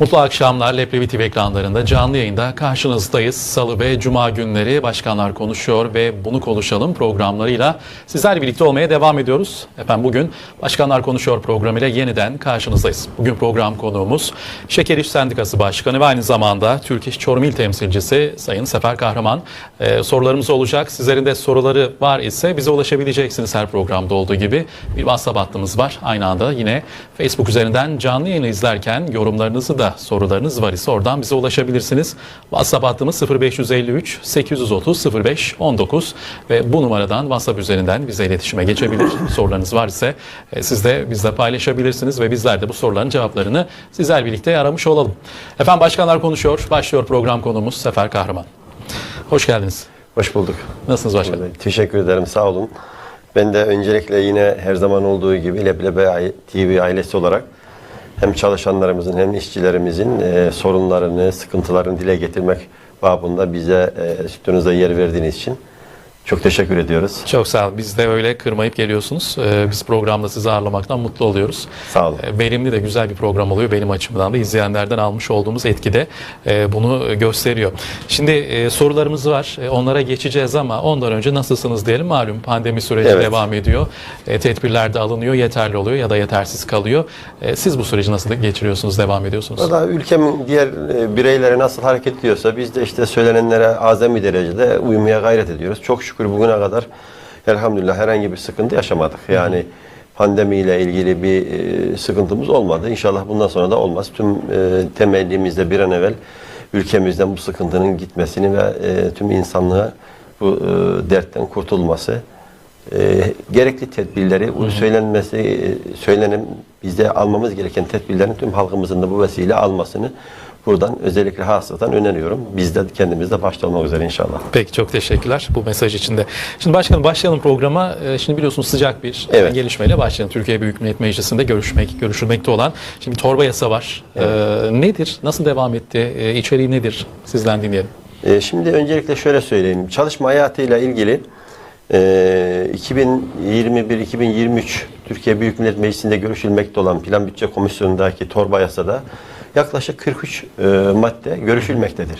Mutlu akşamlar Leblebi TV ekranlarında canlı yayında karşınızdayız. Salı ve Cuma günleri Başkanlar Konuşuyor ve Bunu Konuşalım programlarıyla sizlerle birlikte olmaya devam ediyoruz. Efendim bugün Başkanlar Konuşuyor programıyla yeniden karşınızdayız. Bugün program konuğumuz Şeker İş Sendikası Başkanı ve aynı zamanda Türk İş Çorum İl Temsilcisi Sayın Sefer Kahraman. Ee, sorularımız olacak. Sizlerin de soruları var ise bize ulaşabileceksiniz her programda olduğu gibi. Bir WhatsApp hattımız var. Aynı anda yine Facebook üzerinden canlı yayını izlerken yorumlarınızı da sorularınız var ise oradan bize ulaşabilirsiniz. WhatsApp hattımız 0553 830 05 19 ve bu numaradan WhatsApp üzerinden bize iletişime geçebilir. Sorularınız var ise e, siz de bizle paylaşabilirsiniz ve bizler de bu soruların cevaplarını sizler birlikte aramış olalım. Efendim Başkanlar Konuşuyor. Başlıyor program konumuz Sefer Kahraman. Hoş geldiniz. Hoş bulduk. Nasılsınız başkanım? Teşekkür ederim. Sağ olun. Ben de öncelikle yine her zaman olduğu gibi Leblebi TV ailesi olarak hem çalışanlarımızın hem işçilerimizin e, sorunlarını, sıkıntılarını dile getirmek babında bize e, stüdyonuza yer verdiğiniz için çok teşekkür ediyoruz. Çok sağ olun. Biz de öyle kırmayıp geliyorsunuz. Ee, Biz programda sizi ağırlamaktan mutlu oluyoruz. Sağ olun. Ee, Verimli de güzel bir program oluyor benim açımdan da. izleyenlerden almış olduğumuz etki de e, bunu gösteriyor. Şimdi e, sorularımız var. E, Onlara geçeceğiz ama ondan önce nasılsınız diyelim. Malum pandemi süreci Evet. devam ediyor. E, Tedbirler de alınıyor. Yeterli oluyor ya da yetersiz kalıyor. E, Siz bu süreci nasıl geçiriyorsunuz, devam ediyorsunuz? Valla ülkemin diğer e, bireyleri nasıl hareket ediyorsa biz de işte söylenenlere azami derecede uymaya gayret ediyoruz. Çok şükür bugüne kadar elhamdülillah herhangi bir sıkıntı yaşamadık. Yani pandemiyle ilgili bir e, sıkıntımız olmadı. İnşallah bundan sonra da olmaz. Tüm e, temellimizde bir an evvel ülkemizden bu sıkıntının gitmesini ve e, tüm insanlığa bu dertten kurtulması e, gerekli tedbirleri bu söylenmesi söylenen bizde almamız gereken tedbirlerin tüm halkımızın da bu vesile almasını buradan özellikle hasratan öneriyorum. Biz de kendimiz de başta olmak üzere inşallah. Peki çok teşekkürler bu mesaj için de. Şimdi başkanım başlayalım programa. Ee, Şimdi biliyorsunuz sıcak bir Evet. gelişmeyle başlayalım. Türkiye Büyük Millet Meclisi'nde görüşmek, görüşülmekte olan şimdi torba yasa var. Ee, nedir? Nasıl devam etti? Ee, içeriği nedir? Sizden dinleyelim. E, şimdi öncelikle şöyle söyleyeyim. Çalışma hayatıyla ilgili e, 2021-2023 Türkiye Büyük Millet Meclisi'nde görüşülmekte olan Plan Bütçe Komisyonu'ndaki torba yasada yaklaşık 43 e, madde görüşülmektedir.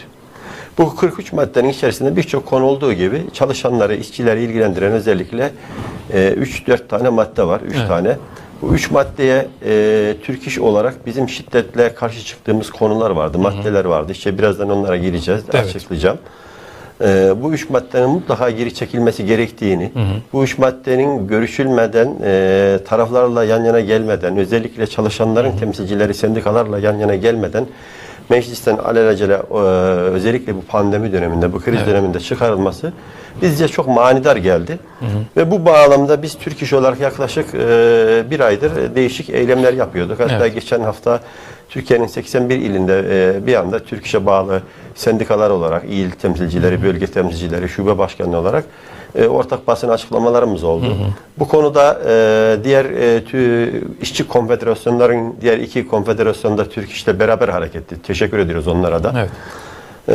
Bu 43 maddenin içerisinde birçok konu olduğu gibi çalışanları, işçileri ilgilendiren özellikle e, 3-4 tane madde var. 3 Evet. tane. Bu üç maddeye e, Türk İş olarak bizim şiddetle karşı çıktığımız konular vardı, maddeler vardı. İşte birazdan onlara gireceğiz, Evet. açıklayacağım. E, bu üç maddenin mutlaka geri çekilmesi gerektiğini, bu üç maddenin görüşülmeden, e, taraflarla yan yana gelmeden, özellikle çalışanların temsilcileri sendikalarla yan yana gelmeden meclisten alelacele e, özellikle bu pandemi döneminde, bu kriz Evet. döneminde çıkarılması bizce çok manidar geldi. Ve bu bağlamda biz Türk İş olarak yaklaşık e, bir aydır değişik eylemler yapıyorduk. Hatta Evet. geçen hafta Türkiye'nin 81 ilinde e, bir anda Türk İş'e bağlı sendikalar olarak, il temsilcileri, bölge temsilcileri, şube başkanı olarak e, ortak basın açıklamalarımız oldu. Bu konuda e, diğer e, tü- işçi konfederasyonların diğer iki konfederasyonda Türk İş'le beraber hareket etti. Teşekkür ediyoruz onlara da. Evet. Ee,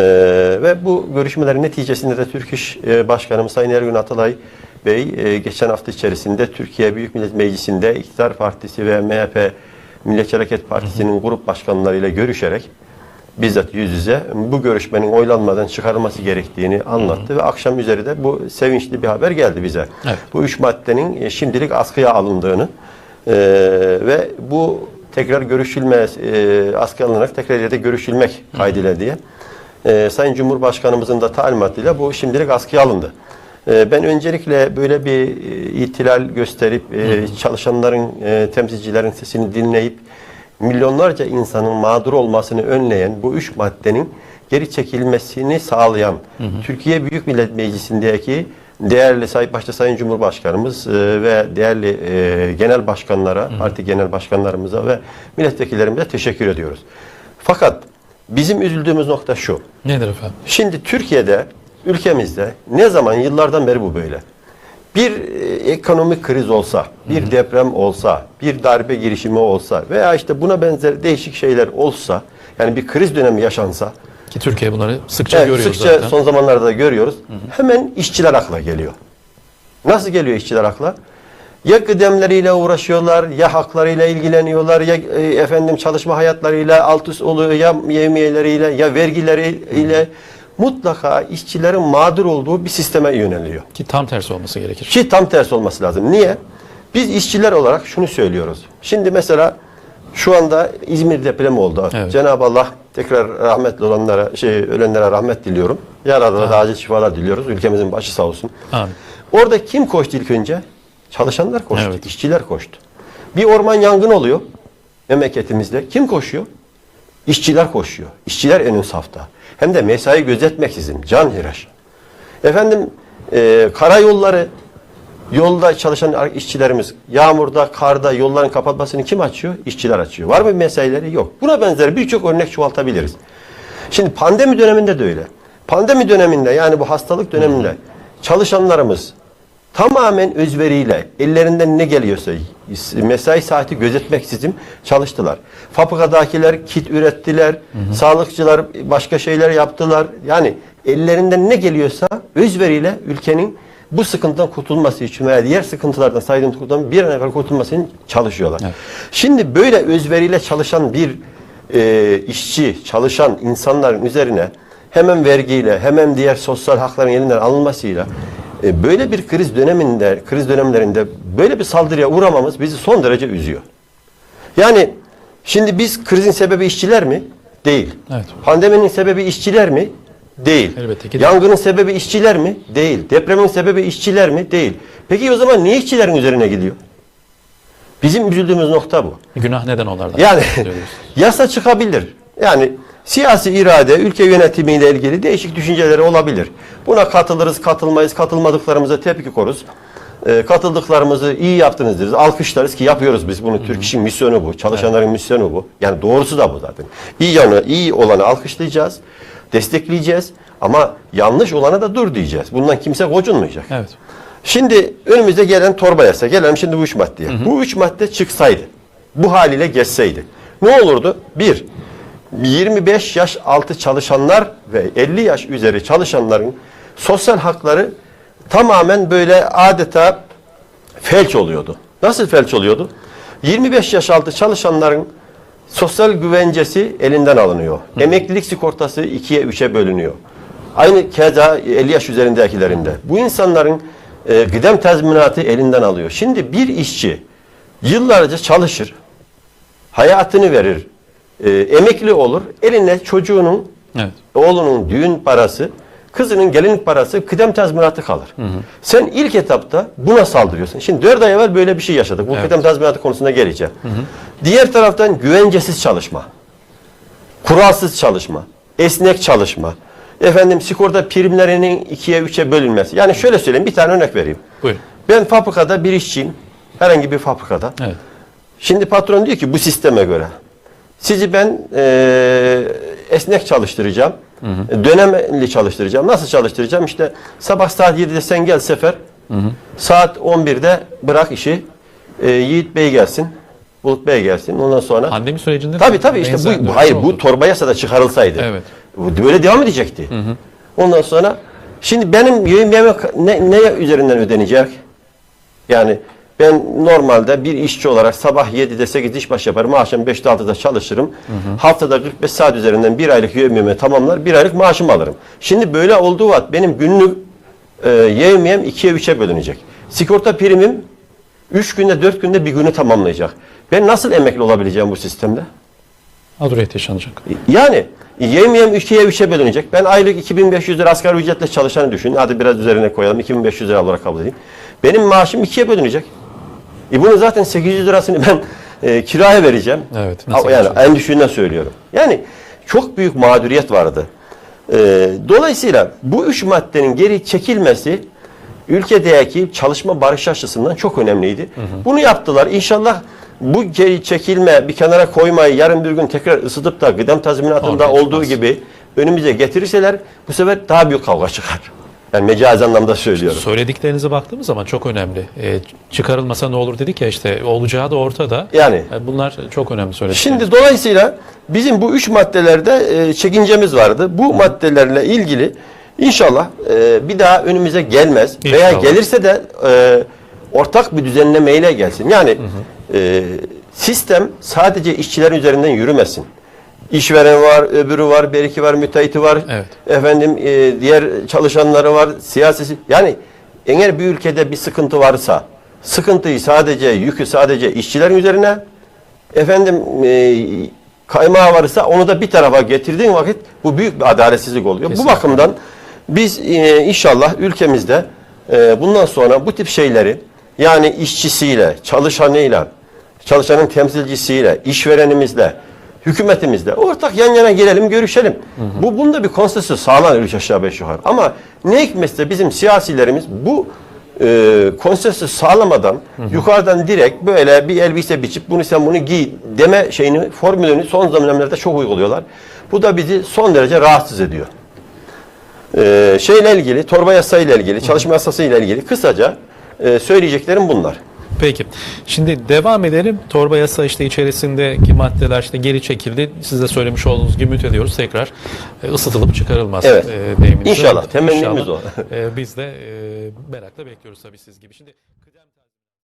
ve bu görüşmelerin neticesinde de Türk İş e, Başkanımız Sayın Ergün Atalay Bey e, geçen hafta içerisinde Türkiye Büyük Millet Meclisi'nde İktidar Partisi ve MHP Milliyetçi Hareket Partisi'nin grup başkanlarıyla görüşerek bizzat yüz yüze bu görüşmenin oylanmadan çıkarılması gerektiğini anlattı ve akşam üzeri de bu sevinçli bir haber geldi bize. Evet. Bu üç maddenin e, şimdilik askıya alındığını e, ve bu tekrar görüşülme, e, askıya alınarak tekrar yerde görüşülmek kaydıyla diye e, Sayın Cumhurbaşkanımızın da talimatıyla bu şimdilik askıya alındı. E, ben öncelikle böyle bir e, ihtilal gösterip e, çalışanların, e, temsilcilerin sesini dinleyip milyonlarca insanın mağdur olmasını önleyen bu üç maddenin geri çekilmesini sağlayan Türkiye Büyük Millet Meclisi'ndeki değerli say başta Sayın Cumhurbaşkanımız e, ve değerli e, genel başkanlara, parti genel başkanlarımıza ve milletvekillerimize teşekkür ediyoruz. Fakat bizim üzüldüğümüz nokta şu. Nedir efendim? Şimdi Türkiye'de, ülkemizde ne zaman yıllardan beri bu böyle. Bir e, ekonomik kriz olsa, bir deprem olsa, bir darbe girişimi olsa veya işte buna benzer değişik şeyler olsa, yani bir kriz dönemi yaşansa, Ki Türkiye bunları sıkça evet, görüyoruz sıkça zaten. son zamanlarda da görüyoruz. Hemen işçiler akla geliyor. Nasıl geliyor işçiler akla? Ya kıdemleriyle uğraşıyorlar, ya haklarıyla ilgileniyorlar, ya e, efendim çalışma hayatlarıyla alt üst oluyor, ya yevmiyeleriyle, ya vergileriyle mutlaka işçilerin mağdur olduğu bir sisteme yöneliyor. Ki tam tersi olması gerekir. Ki tam tersi olması lazım. Niye? Biz işçiler olarak şunu söylüyoruz. Şimdi mesela şu anda İzmir depremi oldu. Evet. Cenab-ı Allah tekrar rahmetli olanlara, şey ölenlere rahmet diliyorum. Yaralılara da acil şifalar diliyoruz. Ülkemizin başı sağ olsun. Amin. Orada kim koştu ilk önce? Çalışanlar koştu, Evet. işçiler koştu. Bir orman yangın oluyor memleketimizde. Kim koşuyor? İşçiler koşuyor. İşçiler en ön safta. Hem de mesai gözetmeksizin, can hiraş. Efendim e, karayolları, yolda çalışan işçilerimiz yağmurda, karda yolların kapatmasını kim açıyor? İşçiler açıyor. Var mı mesaileri? Yok. Buna benzer birçok örnek çoğaltabiliriz. Şimdi pandemi döneminde de öyle. Pandemi döneminde yani bu hastalık döneminde çalışanlarımız tamamen özveriyle ellerinden ne geliyorsa mesai saati gözetmeksizin çalıştılar. Fabrikadakiler kit ürettiler, sağlıkçılar başka şeyler yaptılar. Yani ellerinden ne geliyorsa özveriyle ülkenin bu sıkıntıdan kurtulması için veya diğer sıkıntılardan saydığım kurtulması bir an evvel kurtulması için çalışıyorlar. Evet. Şimdi böyle özveriyle çalışan bir e, işçi, çalışan insanların üzerine hemen vergiyle, hemen diğer sosyal hakların elinden alınmasıyla e, böyle bir kriz döneminde, kriz dönemlerinde böyle bir saldırıya uğramamız bizi son derece üzüyor. Yani şimdi biz krizin sebebi işçiler mi? Değil. Evet. Pandeminin sebebi işçiler mi? Değil. Elbette ki değil. Yangının sebebi işçiler mi? Değil. Depremin sebebi işçiler mi? Değil. Peki o zaman niye işçilerin üzerine gidiyor? Bizim üzüldüğümüz nokta bu. Günah neden onlardan? Yani yasa çıkabilir. Yani siyasi irade, ülke yönetimiyle ilgili değişik düşünceleri olabilir. Buna katılırız, katılmayız, katılmadıklarımıza tepki koruz. Ee, katıldıklarımızı iyi yaptınız deriz. Alkışlarız ki yapıyoruz biz bunu. Türk İş'in misyonu bu. Çalışanların misyonu bu. Yani doğrusu da bu zaten. İyi yanı, iyi olanı alkışlayacağız, destekleyeceğiz. Ama yanlış olana da dur diyeceğiz. Bundan kimse gocunmayacak. Evet. Şimdi önümüze gelen torba yasa. Gelelim şimdi bu üç maddeye. Bu üç madde çıksaydı, bu haliyle geçseydi. Ne olurdu? Bir, 25 yaş altı çalışanlar ve 50 yaş üzeri çalışanların sosyal hakları tamamen böyle adeta felç oluyordu. Nasıl felç oluyordu? 25 yaş altı çalışanların sosyal güvencesi elinden alınıyor. Emeklilik sigortası ikiye üçe bölünüyor. Aynı keza 50 yaş üzerindekilerinde. Bu insanların e, gıdem tazminatı elinden alıyor. Şimdi bir işçi yıllarca çalışır, hayatını verir, e, emekli olur, eline çocuğunun, Evet. oğlunun düğün parası, kızının gelinlik parası, kıdem tazminatı kalır. Sen ilk etapta buna saldırıyorsun. Şimdi 4 ay evvel böyle bir şey yaşadık. Bu Evet. kıdem tazminatı konusuna geleceğim. Diğer taraftan güvencesiz çalışma, kuralsız çalışma, esnek çalışma, efendim sigorta primlerinin ikiye üçe bölünmesi. Yani şöyle söyleyeyim, bir tane örnek vereyim. Buyurun. Ben fabrikada bir işçiyim. Herhangi bir fabrikada. Evet. Şimdi patron diyor ki bu sisteme göre sizi ben eee, esnek çalıştıracağım. Dönemli çalıştıracağım. Nasıl çalıştıracağım? İşte sabah saat 7'de sen gel sefer. Saat 11'de bırak işi. Eee, Yiğit Bey gelsin. Bulut Bey gelsin. Ondan sonra Pandemi sürecinde de Tabii tabii işte bu, dönemler hayır oldu. bu torba yasada çıkarılsaydı. Evet. Bu Böyle devam edecekti. Ondan sonra şimdi benim yemeğime ne, ne üzerinden ödenecek? Yani ben normalde bir işçi olarak sabah 7'de 8 iş baş yaparım. Akşam 5'te 6'da çalışırım. Haftada 45 saat üzerinden bir aylık yevmiyemi tamamlar. Bir aylık maaşımı alırım. Şimdi böyle olduğu vakit benim günlük e, yevmiyem 2'ye 3'e bölünecek. Sigorta primim 3 günde 4 günde bir günü tamamlayacak. Ben nasıl emekli olabileceğim bu sistemde? Mağduriyet yaşanacak. Yani yemeyem 2'ye 3'e bölünecek. Ben aylık 2500 lira asgari ücretle çalışanı düşün. Hadi biraz üzerine koyalım. 2500 lira olarak kabul edeyim. Benim maaşım 2'ye bölünecek. E bunun zaten 800 lirasını ben e, kiraya vereceğim. Evet, nasıl yani yapacağız? en düşüğünden söylüyorum. Yani çok büyük mağduriyet vardı. E, dolayısıyla bu üç maddenin geri çekilmesi ülkedeki çalışma barış açısından çok önemliydi. Bunu yaptılar. İnşallah bu geri çekilme, bir kenara koymayı yarın bir gün tekrar ısıtıp da gıdem tazminatında Ortaya olduğu çıkmaz. gibi önümüze getirirseler bu sefer daha büyük kavga çıkar. Yani mecazi anlamda söylüyorum. Söylediklerinize baktığımız zaman çok önemli. Ee, çıkarılmasa ne olur dedik ya işte olacağı da ortada. Yani E, Bunlar çok önemli söyledikleriniz. Şimdi dolayısıyla bizim bu üç maddelerde e, çekincemiz vardı. Bu maddelerle ilgili inşallah e, bir daha önümüze gelmez. Veya İnşallah. gelirse de e, ortak bir düzenlemeyle gelsin. Yani e, sistem sadece işçilerin üzerinden yürümesin. İşveren var, öbürü var, beriki var, müteahhiti var. Evet. Efendim e, diğer çalışanları var, siyasisi. Yani eğer bir ülkede bir sıkıntı varsa sıkıntıyı sadece yükü sadece işçilerin üzerine efendim e, kaymağı varsa onu da bir tarafa getirdiğin vakit bu büyük bir adaletsizlik oluyor. Bu Kesinlikle. bakımdan biz e, inşallah ülkemizde e, bundan sonra bu tip şeyleri yani işçisiyle, çalışanıyla, çalışanın temsilcisiyle, işverenimizle, hükümetimizle ortak yan yana gelelim, görüşelim. Bu bunda bir konsensüs sağlanır üç aşağı beş yukarı. Ama ne hikmetse bizim siyasilerimiz bu e, konsensüs sağlamadan yukarıdan direkt böyle bir elbise biçip bunu sen bunu giy deme şeyini formülünü son zamanlarda çok uyguluyorlar. Bu da bizi son derece rahatsız ediyor. Ee, şeyle ilgili, torba yasayla ilgili, çalışma yasasıyla ilgili kısaca e, söyleyeceklerim bunlar. Peki. Şimdi devam edelim. Torba yasa işte içerisindeki maddeler işte geri çekildi. Siz de söylemiş olduğunuz gibi ümit ediyoruz tekrar e, ısıtılıp çıkarılmaz. Evet. e. İnşallah. Temennimiz İnşallah. E, biz de e, merakla bekliyoruz tabii siz gibi. Şimdi